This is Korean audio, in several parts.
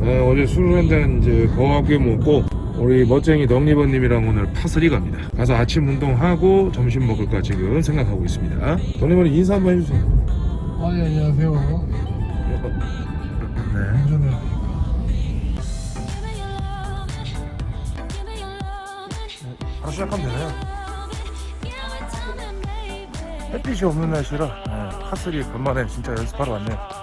네, 어제 술을 한잔 이제 거하게 먹고 우리 멋쟁이 덕리버님이랑 오늘 파스리 갑니다. 가서 아침 운동하고 점심 먹을까 지금 생각하고 있습니다. 덕리버님 인사 한번 해주세요. 아, 예, 안녕하세요. 네. 운전을 바로 시작하면 되나요? 햇빛이 없는 날씨라 네, 파스리 간만에 진짜 연습하러 왔네요.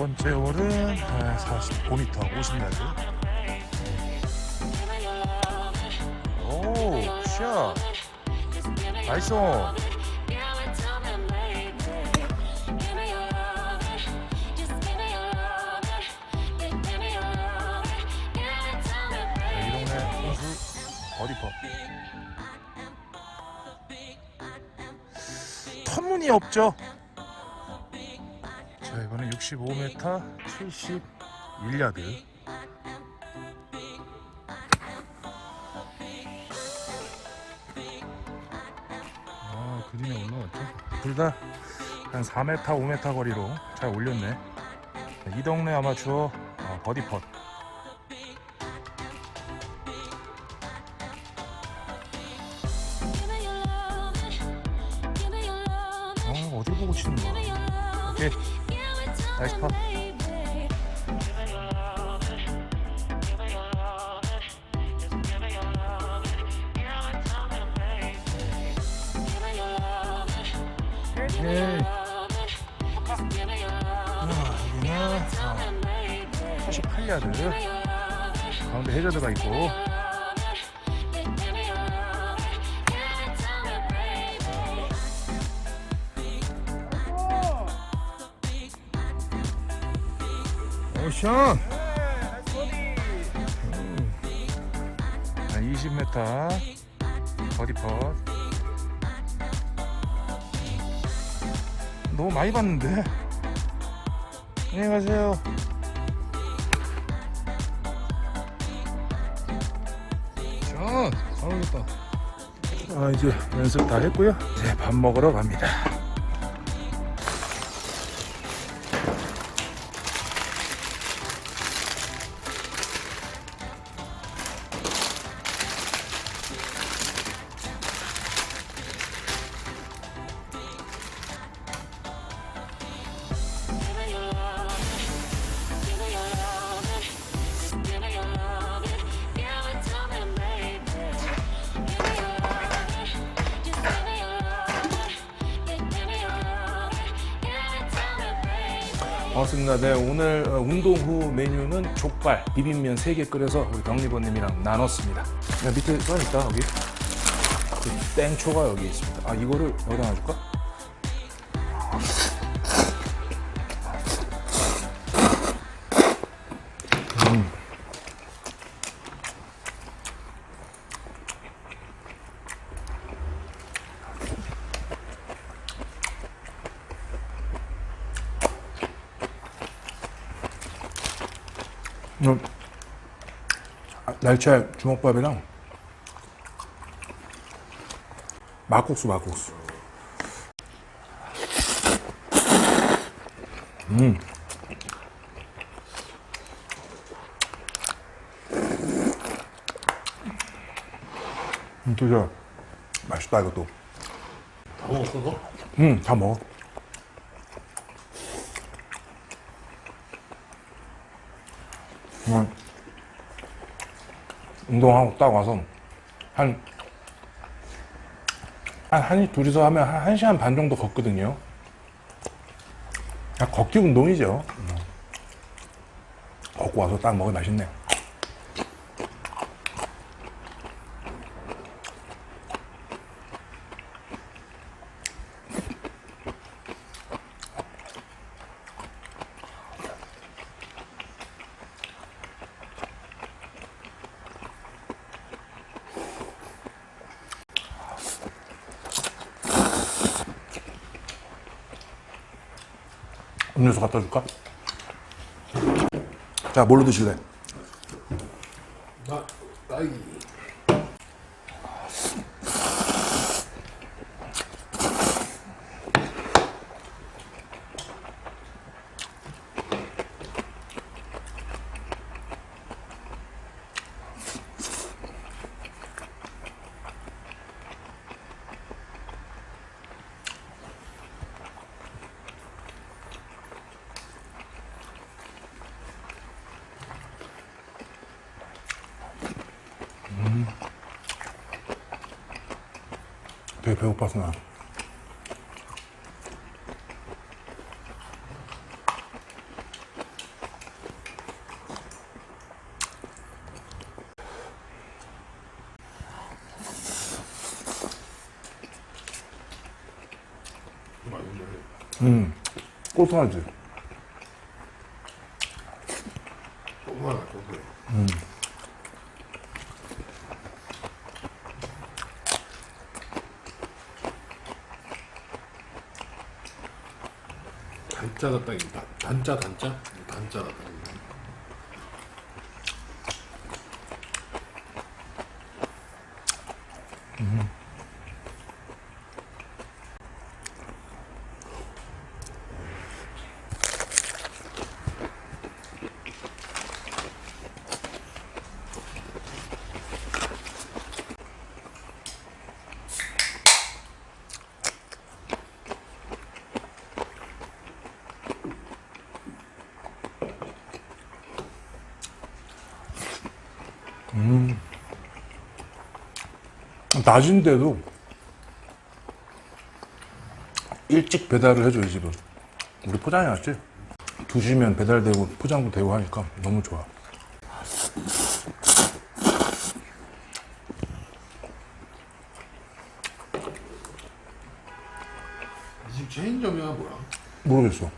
첫 번째 홀은 45m 50야드. 오, 샷. 나이스 온. 네, 선수 버디퍼. 터무니없죠? 자 이거는 65m 71야드. 아 그린에 올라왔죠? 둘 다 한 4m 5m 거리로 잘 올렸네. 이 동네 아마추어 어, 버디 펫 아, 어딜 보고 치는 거야? 오케이 나이스 여기는 78야드. 가운데 해저드가 있고 오션. 20m 버디 펫 너무 많이 봤는데? 안녕히 가세요. 자, 잘 오겠다. 아 이제 연습 다 했고요. 이제 밥 먹으러 갑니다 반갑습니다. 네, 오늘 어, 운동 후 메뉴는 족발, 비빔면 3개 끓여서 우리 경리버님이랑 나눴습니다. 야, 밑에 써있다, 여기. 그 땡초가 여기 있습니다. 아, 이거를 여기다 놔줄까? 날치알 주먹밥이랑 막국수 막국수 음. 음, 진짜 맛있다 이것도 다 먹었어, 너? 응, 다 먹어. 운동하고 딱 와서 한, 한, 한, 둘이서 하면 한, 한 시간 반 정도 걷거든요. 아, 걷기 운동이죠. 걷고 와서 딱 먹으면 맛있네. 음료수 갖다 줄까? 자, 뭘로 드실래? 나, 딸기. 되게 배고팠어 나. 음, 고소하지. 조금만 조금. 단자가 딱 있다. 단자 단자? 단자가 딱있 낮인데도 일찍 배달을 해줘 이 집은. 우리 포장해 왔지? 2시면 배달되고 포장도 되고 하니까 너무 좋아. 이 집 체인점이야 뭐야? 모르겠어.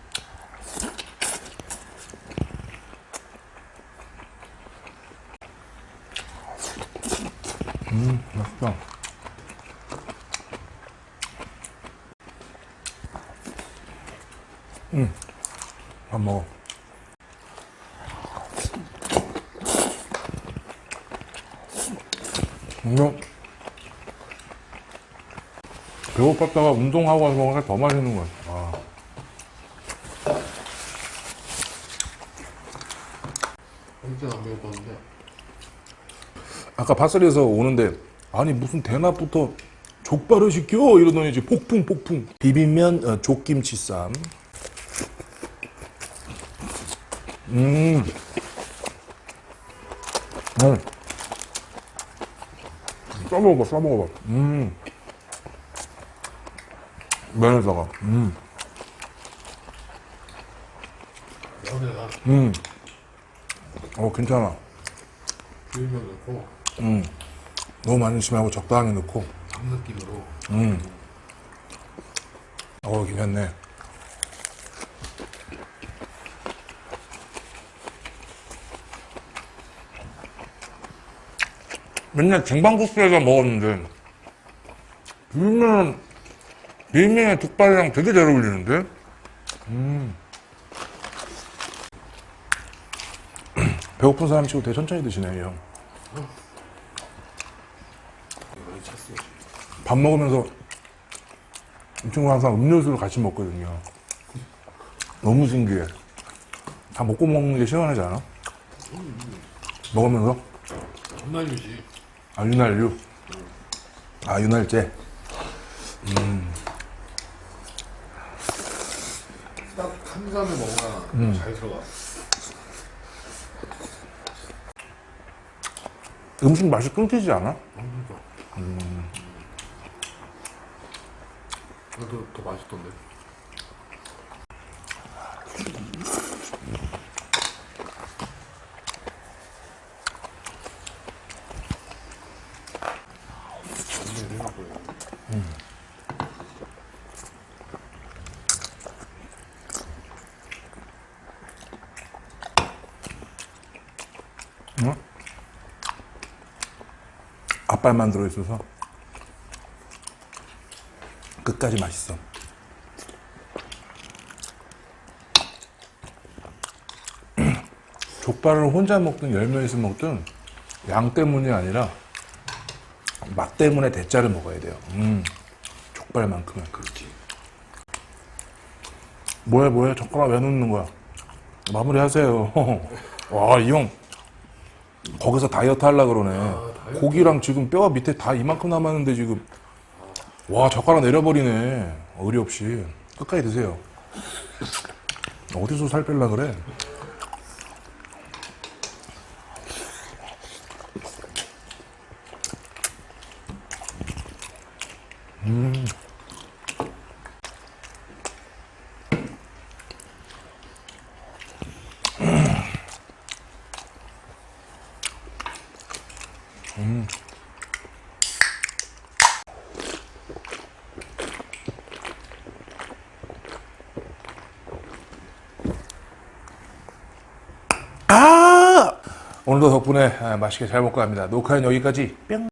음, 맛있다. 음, 밥 먹어. 이거 배고팠다가 운동하고 와서 먹으니까 더 맛있는 거야. 아. 일단 안 배고팠는데 아까 바스리에서 오는데 아니 무슨 대낮부터 족발을 시켜 이러더니 이제 폭풍 폭풍 비빔면 어, 족김치 쌈. 음. 음. 싸먹어봐 싸먹어봐. 음. 면에다가. 음. 면에다 음. 어 괜찮아. 비빔면 넣고 음. 너무 많이 심하고 적당히 넣고. 밥 느낌으로 음. 어, 괜찮네. 맨날 쟁반국수에서 먹었는데, 비빔면, 비빔면에 족발이랑 되게 잘 어울리는데? 음. 배고픈 사람 치고 되게 천천히 드시네, 이 형. 밥 먹으면서 이 친구 항상 음료수를 같이 먹거든요. 너무 신기해. 다 먹고 먹는 게 시원하지 않아? 먹으면서 전날유지 아 윤활유, 아 윤활제. 딱 한잔에 먹어야 잘 들어가. 음식 맛이 끊기지 않아? 그래도 더 맛있던데 좋네 생각보다 앞발만 들어있어서 끝까지 맛있어. 족발을 혼자 먹든 열 명이서 먹든 양 때문이 아니라 맛 때문에 대짜를 먹어야 돼요. 음, 족발만큼은. 그렇지 뭐야 뭐야 젓가락 왜 넣는 거야? 마무리하세요. 와 이 형 거기서 다이어트 하려고 그러네. 아, 고기랑 지금 뼈가 밑에 다 이만큼 남았는데 지금 와 젓가락 내려버리네. 의리 없이 끝까지 드세요. 어디서 살 뺄라 그래? 음. 오늘도 덕분에 아, 맛있게 잘 먹고 갑니다. 녹화는 여기까지 뿅!